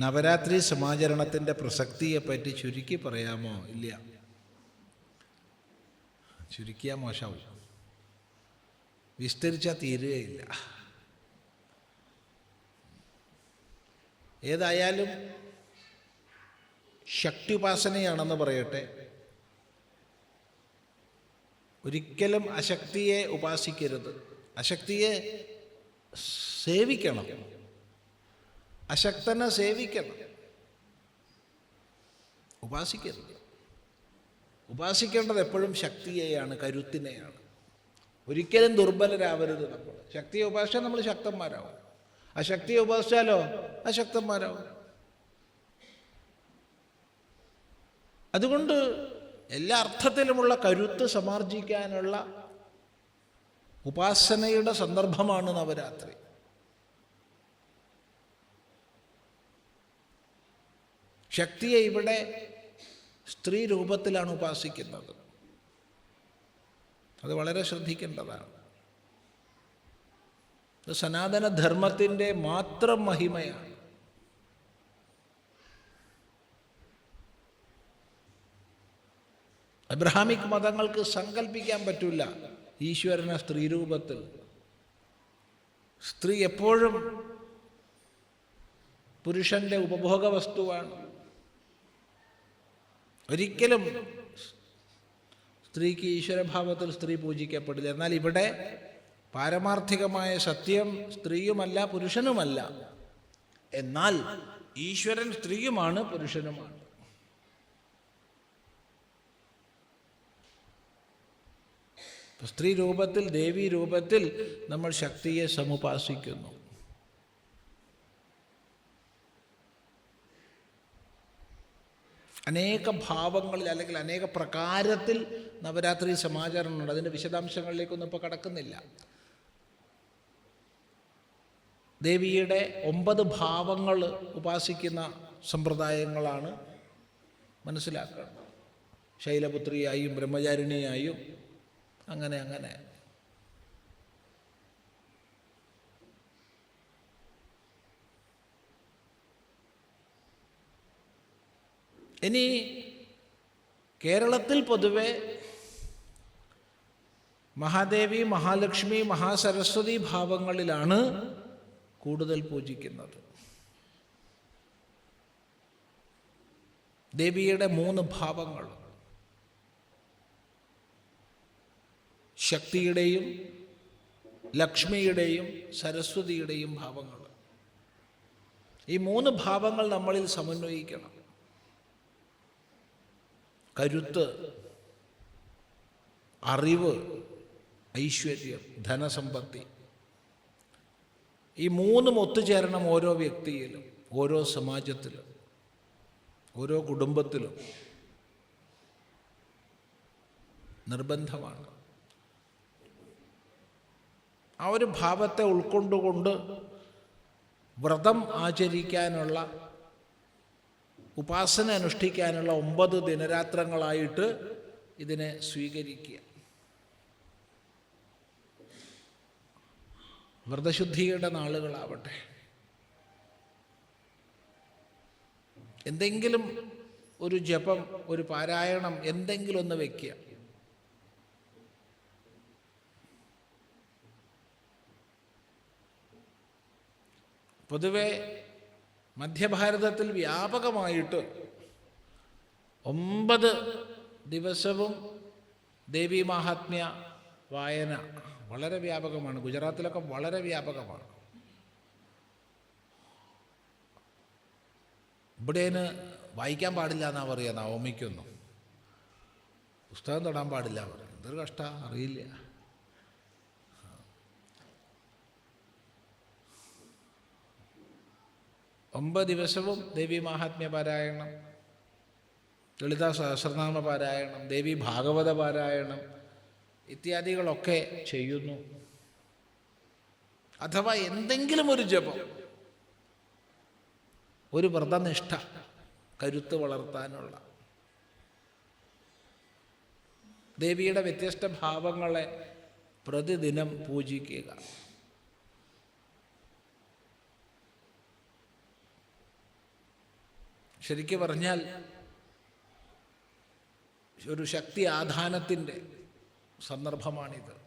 നവരാത്രി സമാചരണത്തിന്റെ പ്രസക്തിയെപ്പറ്റി ചുരുക്കി പറയാമോ? ഇല്ല. ചുരുക്കിയാൽ മോശമാവും വിസ്തരിച്ചാൽ തീരുകയില്ല. ഏതായാലും ശക്തി ഉപാസനയാണെന്ന് പറയട്ടെ. ഒരിക്കലും അശക്തിയെ ഉപാസിക്കരുത്. അശക്തിയെ സേവിക്കണം. അശക്തനെ സേവിക്കണം. ഉപാസിക്കരുത് ഉപാസിക്കേണ്ടത് എപ്പോഴും ശക്തിയെയാണ് കരുത്തിനെയാണ്. ഒരിക്കലും ദുർബലരാവരുത് നമ്മൾ. ശക്തിയെ ഉപാസിച്ചാൽ നമ്മൾ ശക്തന്മാരാവും. അശക്തിയെ ഉപാസിച്ചാലോ? അശക്തന്മാരാവും. അതുകൊണ്ട് എല്ലാ അർത്ഥത്തിലുമുള്ള കരുത്ത് സമാർജിക്കാനുള്ള ഉപാസനയുടെ സന്ദർഭമാണ് നവരാത്രി. ശക്തിയെ ഇവിടെ സ്ത്രീ രൂപത്തിലാണ് ഉപാസിക്കുന്നത്. അത് വളരെ ശ്രദ്ധിക്കേണ്ടതാണ്. ഇത് സനാതന ധർമ്മത്തിന്റെ മാത്രം മഹിമയാണ്. അബ്രഹാമിക് മതങ്ങൾക്ക് സങ്കല്പിക്കാൻ പറ്റില്ല ഈശ്വരനെ സ്ത്രീ രൂപത്തിൽ. സ്ത്രീ എപ്പോഴും പുരുഷന്റെ ഉപഭോഗ വസ്തുവാണ് ഒരിക്കലും സ്ത്രീക്ക് ഈശ്വരഭാവത്തിൽ സ്ത്രീ പൂജിക്കപ്പെടില്ല. എന്നാൽ ഇവിടെ പാരമാർത്ഥികമായ സത്യം സ്ത്രീയുമല്ല പുരുഷനുമല്ല. എന്നാൽ ഈശ്വരൻ സ്ത്രീയുമാണ് പുരുഷനുമാണ്. സ്ത്രീ രൂപത്തിൽ ദേവി രൂപത്തിൽ നമ്മൾ ശക്തിയെ സമുപാസിക്കുന്നു. അനേക ഭാവങ്ങളിൽ അല്ലെങ്കിൽ അനേക പ്രകാരത്തിൽ നവരാത്രി സമാചാരമുണ്ട് അതിന്റെ വിശദാംശങ്ങളിലേക്കൊന്നും ഇപ്പോൾ കടക്കുന്നില്ല. ദേവിയുടെ ഒമ്പത് ഭാവങ്ങൾ ഉപാസിക്കുന്ന സമ്പ്രദായങ്ങളാണ് മനസ്സിലാക്കുന്നത് ശൈലപുത്രിയായും ബ്രഹ്മചാരിണിയായും അങ്ങനെ അങ്ങനെ. ഇനി കേരളത്തിൽ പൊതുവെ മഹാദേവി മഹാലക്ഷ്മി മഹാസരസ്വതി ഭാവങ്ങളിലാണ് കൂടുതൽ പൂജിക്കുന്നത്. ദേവിയുടെ മൂന്ന് ഭാവങ്ങൾ. ശക്തിയുടെയും ലക്ഷ്മിയുടെയും സരസ്വതിയുടെയും ഭാവങ്ങൾ. ഈ മൂന്ന് ഭാവങ്ങൾ നമ്മളിൽ സമന്വയിക്കണം. കരുത്ത് അറിവ് ഐശ്വര്യം ധനസമ്പത്തി. ഈ മൂന്നും ഒത്തുചേരണം ഓരോ വ്യക്തിയിലും ഓരോ സമാജത്തിലും ഓരോ കുടുംബത്തിലും നിർബന്ധമാണ്. ആ ഒരു ഭാവത്തെ ഉൾക്കൊണ്ടുകൊണ്ട് വ്രതം ആചരിക്കാനുള്ള ഉപാസന അനുഷ്ഠിക്കാനുള്ള ഒമ്പത് ദിനരാത്രങ്ങളായിട്ട് ഇതിനെ സ്വീകരിക്കുക. വ്രതശുദ്ധിയുടെ നാളുകളാവട്ടെ. എന്തെങ്കിലും ഒരു ജപം ഒരു പാരായണം എന്തെങ്കിലും ഒന്ന് വയ്ക്കുക പൊതുവെ മധ്യഭാരതത്തിൽ വ്യാപകമായിട്ട് ഒമ്പത് ദിവസവും ദേവി മഹാത്മ്യ വായന വളരെ വ്യാപകമാണ്. ഗുജറാത്തിലൊക്കെ വളരെ വ്യാപകമാണ്. ഇവിടേന് വായിക്കാൻ പാടില്ല എന്നാ പറയുക നവമിക്കൊന്നും പുസ്തകം തൊടാൻ പാടില്ല പറയും എന്തൊരു കഷ്ട അറിയില്ല. ഒമ്പത് ദിവസവും ദേവി മാഹാത്മ്യ പാരായണം ലളിത സഹസ്രനാമ പാരായണം ദേവി ഭാഗവത പാരായണം ഇത്യാദികളൊക്കെ ചെയ്യുന്നു. അഥവാ എന്തെങ്കിലും ഒരു ജപം ഒരു വ്രതനിഷ്ഠ കരുത്ത് വളർത്താനുള്ള. ദേവിയുടെ വ്യത്യസ്ത ഭാവങ്ങളെ പ്രതിദിനം പൂജിക്കുക. ശരിക്കു പറഞ്ഞാൽ ഒരു ശക്തി ആധാനത്തിന്റെ സന്ദർഭമാണിത്.